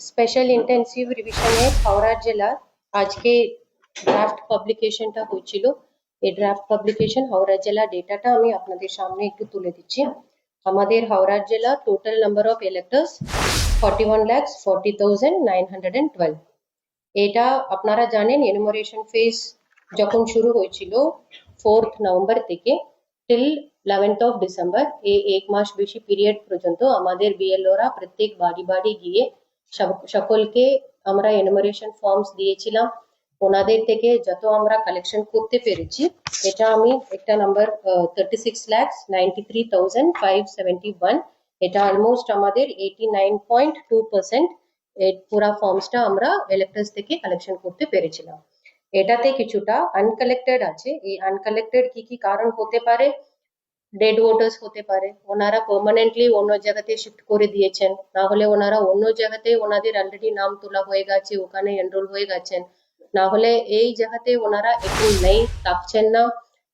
Special intensive রিভিশনে Howrah জেলা আজকে draft পাবলিকেশনটা হয়েছিল। এই ড্রাফট পাবলিকেশন হাওড়া জেলা ডেটাটা আমি আপনাদের সামনে একটু তুলে দিচ্ছি। আমাদের হাওড়া জেলা total number of electors forty one lakhs forty thousand nine hundred and twelve এটা আপনারা জানেন এনুমারেশন ফেজ যখন শুরু হয়েছিল ফোর্থ নভেম্বর থেকে টিল ইলেভেন্থ অফ ডিসেম্বর এই এক মাস বেশি পিরিয়ড পর্যন্ত আমাদের বিএলওরা প্রত্যেক বাড়ি বাড়ি গিয়ে সকলকে আমরা এনুমারেশন ফর্মস দিয়েছিলাম। ওনাদের থেকে যত আমরা কালেকশন করতে পেরেছি, এটা আমি একটা number thirty six lakhs ninety three thousand five seventy one এটা অলমোস্ট আমাদের eighty nine point two percent পুরা ফর্মসটা আমরা ইলেক্টর্স থেকে কালেকশন করতে পেরেছিলাম। এটাতে কিছুটা আনকালেক্টেড আছে। এই আনকালেক্টেড কি কি কারণ হতে পারে? ডেড ভোটার্স হতে পারে। ওনারা পার্মানেন্টলি অন্য জায়গাতে শিফট করে দিয়েছেন। না হলে ওনারা অন্য জায়গাতে ওনাদের অলরেডি নাম তোলা হয়ে গেছে, ওখানে এনরোল হয়ে গেছেন। না হলে এই জায়গাতে ওনারা একটু নেই থাকছেন না।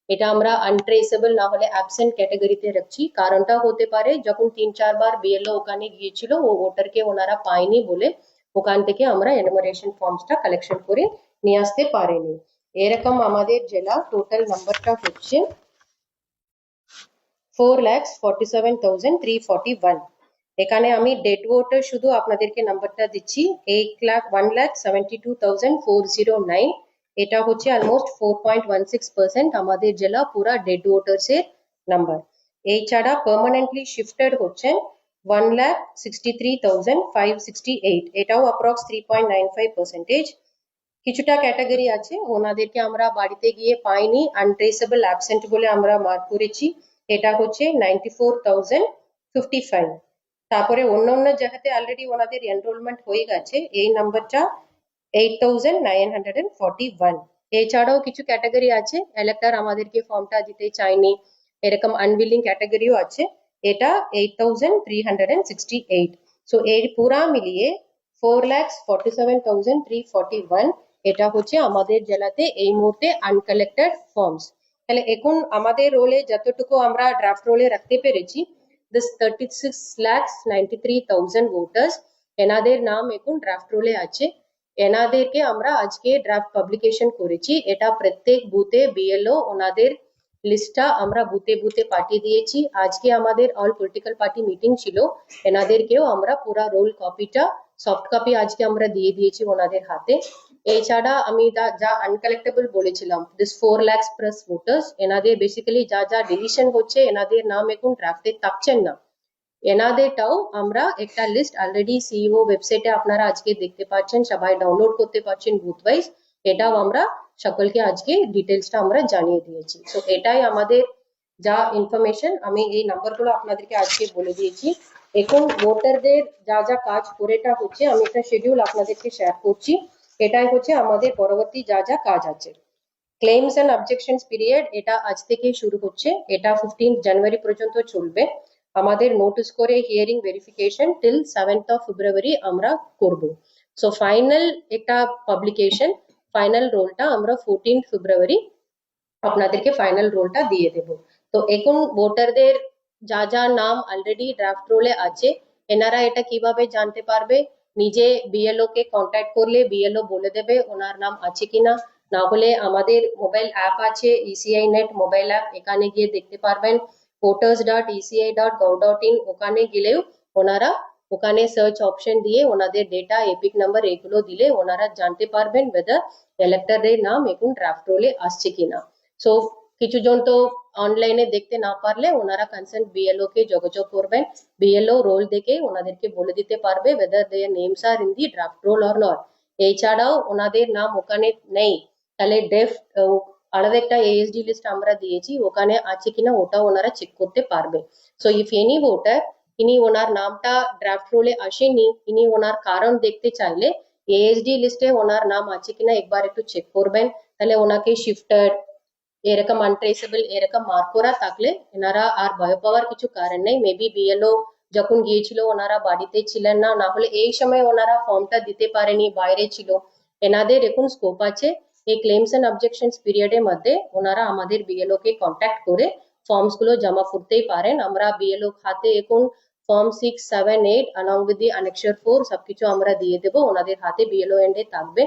এটা আমরা আনট্রেসেবল না হলে অ্যাবসেন্ট ক্যাটাগরিতে রাখছি। কারণটা হতে পারে যখন তিন চারবার বিএলও ওখানে গিয়েছিল, ও ভোটারকে ওনারা পায়নি বলে ওখান থেকে আমরা এনুমারেশন ফর্মসটা কালেকশন করে নিয়ে আসতে পারেনি। এরকম আমাদের জেলা টোটাল নাম্বারটা হচ্ছে four lakhs forty seven thousand three forty one এখানে আমি ডেড ভোটার শুধু আপনাদেরকে নাম্বারটা দিচ্ছি এক lakh one lakh seventy two thousand four zero nine এটা হচ্ছে almost four point one six percent আমাদের জেলা পুরা ডেড ভোটার্স এর নাম্বার ছাড়া পার্মানেন্টলি শিফটেড হচ্ছেন one lakh sixty three thousand five sixty eight এটাও approx three point nine five percentage কিছুটা ক্যাটাগরি আছে, ওনাদেরকে আমরা বাড়িতে গিয়ে পাইনি আনট্রেসেবল অ্যাবসেন্ট বলে আমরা মার্ক করেছি। এটা হচ্ছে ninety four thousand fifty five তারপরে অন্য অন্য জায়গাতে অলরেডি ওনাদের এনরোলমেন্ট হয়ে গেছে, এই নাম্বারটা eight thousand nine hundred and forty one এছাড়াও কিছু ক্যাটাগরি আছে এলেক্টর আমাদেরকে ফর্মটা দিতে চায়নি এরকম আনবিলিং ক্যাটাগরিও আছে, এটা eight thousand three hundred sixty eight so এর পুরা মিলিয়ে four lakhs forty seven thousand three one এটা হচ্ছে আমাদের জেলাতে এই মুহূর্তে আনকালেক্টেড ফর্মস তাহলে এখন আমাদের রোলে যতটুকু আমরা ড্রাফট রোলে রাখতে পেরেছি this thirty six lakhs ninety three thousand voters এনাদের নাম এখন ড্রাফট রোলে আছে। এনাদেরকে আমরা আজকে ড্রাফট পাবলিকেশন করেছি। এটা প্রত্যেক বুথে বিএলও ওনাদের লিস্টটা আমরা বুথে বুথে পাঠিয়ে দিয়েছি। আজকে আমাদের অল পলিটিক্যাল পার্টি মিটিং ছিল, এনাদেরকেও আমরা পুরা রোল কপিটা সফট কপি আজকে আমরা দিয়ে দিয়েছি ওনাদের হাতে। এছাড়া আমি যা আনকালেক্টেবল বলেছিলাম this four lakhs plus voters এনাদের বেসিক্যালি যা যা ডিলিশন হচ্ছে, এনাদের নাম এখন ড্রাফটে থাকছেন না। এনাদেরটাও আমরা একটা লিস্ট অলরেডি সিইও ওয়েবসাইটে আপনারা আজকে দেখতে পাচ্ছেন, সবাই ডাউনলোড করতে পারছেন বুথ ওয়াইজ এটাও আমরা সকলকে আজকে ডিটেলসটা আমরা জানিয়ে দিয়েছি। তো এটাই আমাদের যা ইনফরমেশন আমি এই নাম্বারগুলো আপনাদেরকে আজকে বলে দিয়েছি। এখন ভোটারদের যা যা কাজ করেটা হচ্ছে, আমি একটা শিডিউল আপনাদেরকে শেয়ার করছি। এটাই হচ্ছে আমাদের পরবর্তী যা যা কাজ আছে। ক্লেমস এন্ড অবজেকশনস পিরিয়ড এটা আজ থেকেই শুরু হচ্ছে। এটা ফিফটিন জানুয়ারি পর্যন্ত চলবে। আমাদের নোটিস করে hearing verification till seventh of February আমরা করব। সো ফাইনাল একটা পাবলিকেশন ফাইনাল রোলটা আমরা ফোরটিন ফেব্রুয়ারি আপনাদেরকে ফাইনাল রোলটা দিয়ে দেব। তো, এখন ভোটারদের যা যা নাম অলরেডি ড্রাফট রোলে আছে, এনারা এটা কীভাবে জানতে পারবে? নিজে বিএলও কে কন্ট্যাক্ট করলে বিএলও বলে দেবে ওনার নাম আছে কিনা। না হলে আমাদের মোবাইল অ্যাপ আছে ইসিআই নেট মোবাইল অ্যাপ এখানে গিয়ে দেখতে পারবেন। voters dot ECI dot gov dot in ওখানে গেলেও ওনারা ওখানে সার্চ অপশন দিয়ে ওনাদের ডেটা এপিক নাম্বার এগুলো দিলে ওনারা জানতে পারবেন ওয়েদার ইলেক্টরের নাম এখন ড্রাফট রোলে আসছে কিনা। সো কিছু জন তো অনলাইনে দেখতে না পারলে ওনারা কনসার্ন বিএলও কে যোগাযোগ করবেন। বিএলও রোল দেখে ওনাদেরকে বলে দিতে পারবে whether their names are in the draft roll or not এছাড়াও ওনাদের নাম ওখানে নেই। তাহলে ডেফ আলাদা একটা এএসডি লিস্ট আমরা দিয়েছি, ওখানে আছে কিনা ওটা ওনারা চেক করতে পারবে। সো ইফ এনি ভোটার ইনি ওনার নামটা ড্রাফট রোলে আসেনি, ইনি ওনার কারণ দেখতে চাইলে এএসডি লিস্টে ওনার নাম আছে কিনা একবার একটু চেক করবেন। তাহলে ওনাকে শিফটেড এরকম আনট্রেসেবল এরকম মার্ক করা থাকলে এনারা আর ভয় পাওয়ার কিছু কারণ নেই মেবি বিএলও যখন গিয়েছিল ওনারা বাড়িতে ছিলেন না না হলে এই সময় ওনারা ফর্মটা দিতে পারেনি বাইরে ছিল এনাদের এখন স্কোপ আছে এই ক্লেমস এন্ড অবজেকশনস পিরিয়ডের মধ্যে ওনারা আমাদের বিএলও কে কন্ট্যাক্ট করে ফর্মসগুলো জমা করতেই পারেন আমরা বিএলও খাতে এখন form six seven eight along with the annexure four সবকিছু আমরা দিয়ে দেবো ওনাদের হাতে বিএলও এন্ডে থাকবে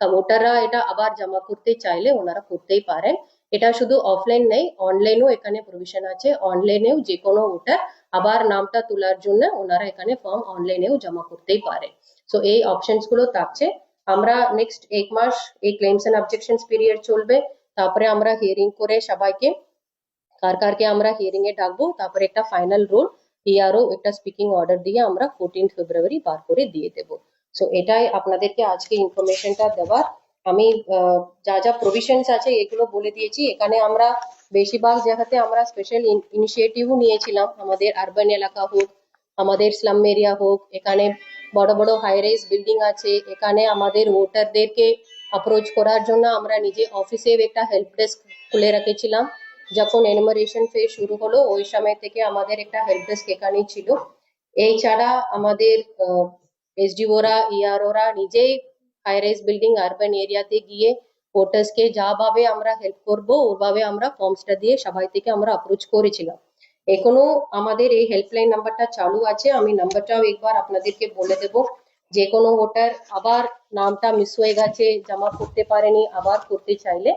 ভোটাররা এটা আবার জমা করতে চাইলে ওনারা করতেই পারেন এটা শুধু অফলাইন নেই অনলাইনেও এখানে প্রভিশন আছে। অনলাইনেও যে কোনো ভোটার আবার নামটা তোলার জন্য ওনারা এখানে ফর্ম অনলাইনেও জমা করতেই পারে। সো এই অপশনসগুলো থাকছে। আমরা নেক্সট এক মাস এই ক্লেমস এন্ড অবজেকশনস পিরিয়ড চলবে। তারপরে আমরা হিয়ারিং করে সবাইকে, কার কারকে আমরা হিয়ারিং এ ডাকবো, তারপরে একটা ফাইনাল রোল ইআরও একটা স্পিকিং অর্ডার দিয়ে আমরা ফোরটিন ফেব্রুয়ারি বার করে দিয়ে দেবো। সো এটাই আপনাদেরকে আজকে ইনফরমেশনটা দেওয়ার আমি যা যা প্রভিশনস আছে এগুলো বলে দিয়েছি। এখানে আমরা বেশিরভাগ জায়গাতে আমরা স্পেশাল ইনিশিয়েটিভও নিয়েছিলাম। আমাদের আরবান এলাকা হোক, আমাদের স্লাম এরিয়া হোক, এখানে বড় বড় হাই রাইজ বিল্ডিং আছে। এখানে আমাদের ভোটারদেরকে অ্যাপ্রোচ করার জন্য আমরা নিজে অফিসে একটা হেল্প ডেস্ক খুলে রেখেছিলাম। যখন এনুমারেশন ফেজ শুরু হলো, ওই সময় থেকে আমাদের একটা হেল্প ডেস্ক এখানেই ছিল। এই ছাড়া আমাদের এসডিওরা ইআরওরা নিজেই হাই রাইজ বিল্ডিং আরবান এরিয়াতে গিয়ে ভোটার্সকে যাভাবে আমরা হেল্প করব ওভাবে আমরা ফর্মসটা দিয়ে সবাই থেকে আমরা অ্যাপ্রোচ করেছিলাম। এখনও আমাদের এই হেল্পলাইন নাম্বারটা চালু আছে, আমি নাম্বারটাও একবার আপনাদেরকে বলে দেব। যে কোনো ভোটার আবার নামটা মিস হয়ে গেছে, জমা করতে পারেনি, আবার করতে চাইলে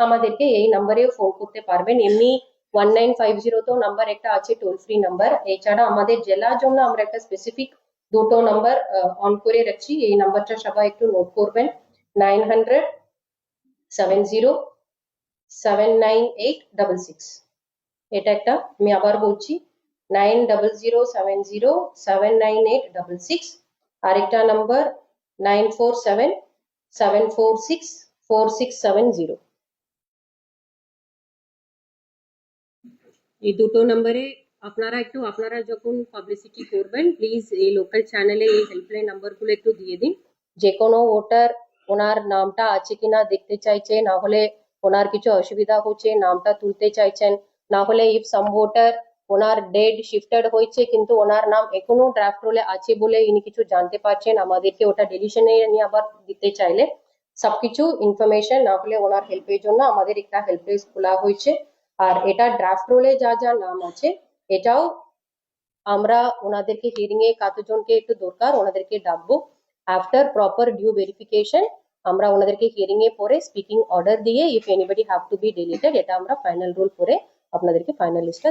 আমাদেরকে এই নাম্বারে ফোন করতে পারবেন। এমনি ওয়ান নাইন ফাইভ জিরোতেও নাম্বার একটা আছে টোল ফ্রি নাম্বার এছাড়া আমাদের জেলার জন্য আমরা একটা স্পেসিফিক দুটো নাম্বার অন করে রাখছি। এই নাম্বারটা সবাই একটু নোট করবেন। Nine hundred seven zero seven nine eight double six এটা একটা আমি আবার বলছি। Nine double zero seven zero seven nine eight double six আরেকটা number nine four seven seven four six four six seven zero এই দুটো নম্বরে আপনারা একটু, আপনারা যখন পাবলিসিটি করবেন প্লিজ এই লোকাল চ্যানেলে এই হেল্পলাইন নাম্বারগুলো একটু দিয়ে দিন। যে কোনো ভোটার ওনার নামটা আছে কিনা দেখতে চাইছে না হলে ওনার কিছু অসুবিধা হচ্ছে, নামটা তুলতে চাইছেন, না হলে ইফ সাম ভোটার ওনার ডেট শিফটেড হয়েছে, কিন্তু ওনার নাম এখনও ড্রাফট রোলে আছে বলে ইনি কিছু জানতে পারছেন, আমাদেরকে ওটা ডিলিশনে নিয়ে আবার দিতে চাইলে। সবকিছু ইনফরমেশন না হলে ওনার হেল্পের জন্য আমাদের একটা হেল্প খোলা হয়েছে। আর এটা ড্রাফট রোলে যা যা নাম আছে এটাও আমরা ওনাদেরকে হিয়ারিং এ কতজনকে একটু দরকার ওনাদেরকে ডাকবো। আফটার প্রপার ডিউ ভেরিফিকেশন আমরা ওনাদেরকে হিয়ারিং এ পরে স্পিকিং অর্ডার দিয়ে if anybody have to be deleted এটা আমরা ফাইনাল রুল করে আপনাদেরকে ফাইনাল লিস্টটা